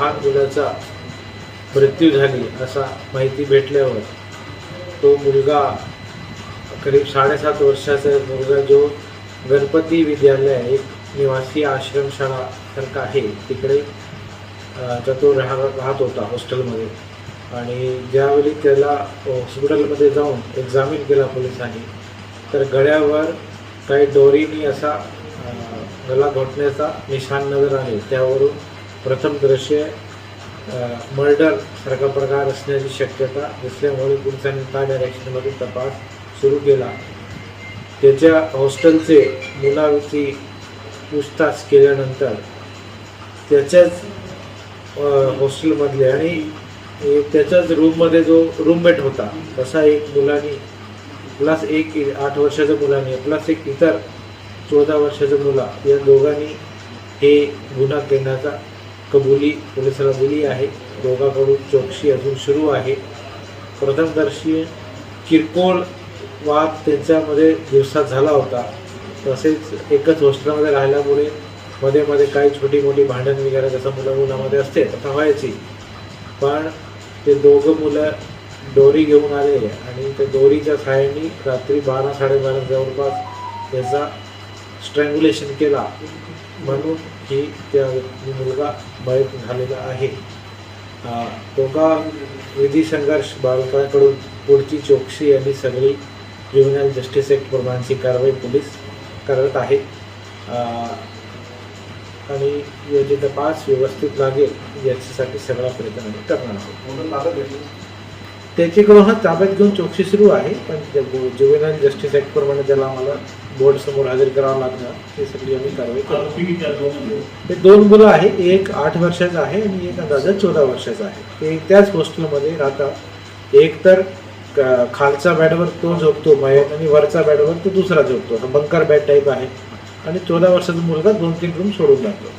लहान मुलाचा मृत्यू झाली असा माहिती भेटल्यावर तो मुलगा करीब साडेसात वर्षाचा मुलगा जो गणपती विद्यालय एक निवासी आश्रमशाळा सारखा आहे तिकडे तर तो राह राहत होता हॉस्टेलमध्ये. आणि ज्यावेळी त्याला हॉस्पिटलमध्ये जाऊन एक्झामिन केला पोलिसांनी तर गळ्यावर काही दोरीनी असा गला घोटण्याचा निशाण नजर आले. त्यावरून प्रथम दृश्य मर्डर सारखा प्रकार असण्याची शक्यता दिसल्यामुळे पोलिसांनी त्या डायरेक्शनमध्ये तपास सुरू केला. त्याच्या हॉस्टेलचे मुलाविषयी पूछताछ केल्यानंतर त्याच्याच हॉस्टेलमधले आणि त्याच्याच रूममध्ये जो रूममेट होता तसा एक मुलानी प्लस एक आठ वर्षाच्या मुलाने प्लस एक इतर चौदा वर्षाच्या मुला या दोघांनी हे गुन्हा करण्याचा कबुली पोलिसाला दिली आहे. दोघांकडून चौकशी अजून सुरू आहे. प्रथमदर्शी किरकोळ वाद त्यांच्यामध्ये दिवसात झाला होता. तसेच एकच हॉस्टेलमध्ये राहिल्यामुळे मध्ये मध्ये काही छोटी मोठी भांडण वगैरे जसं मुलं मुलामध्ये असते तसं व्हायची. पण ते दोघं मुलं दोरी घेऊन आले आणि त्या दोरीच्या सहाय्याने रात्री बारा साडेबारा जवळपास त्याचा स्ट्रँग्युलेशन केला म्हणून ही त्या मुलगा मयत झालेला आहे. दोघा विधी संघर्ष बालकाकडून पुढची चौकशी आणि सगळी ज्युव्हनल जस्टिस ॲक्ट प्रमाणची कारवाई पोलीस करत आहे आणि याची तपास व्यवस्थित लागेल याच्यासाठी सगळा प्रयत्न आम्ही करणार आहोत. त्याच्याकडून हा ताब्यात घेऊन चौकशी सुरू आहे पण ज्युव्हनल जस्टिस ॲक्ट प्रमाणे त्याला आम्हाला बोर्ड समोर हजर करावं लागणार हे सगळी आम्ही कारवाई करू हे दोन मुलं आहे एक आठ वर्षाचा आहे आणि एक अंदाजा चौदा वर्षाचा आहे. ते त्याच हॉस्टेलमध्ये राहतात. एक तर खालच्या बेडवर तो झोपतो मयत आणि वरच्या बेडवर तो दुसरा झोपतो. बंकर बेड टाईप आहे. आणि चौदा वर्षाचा मुलगा दोन तीन रूम सोडून जातो.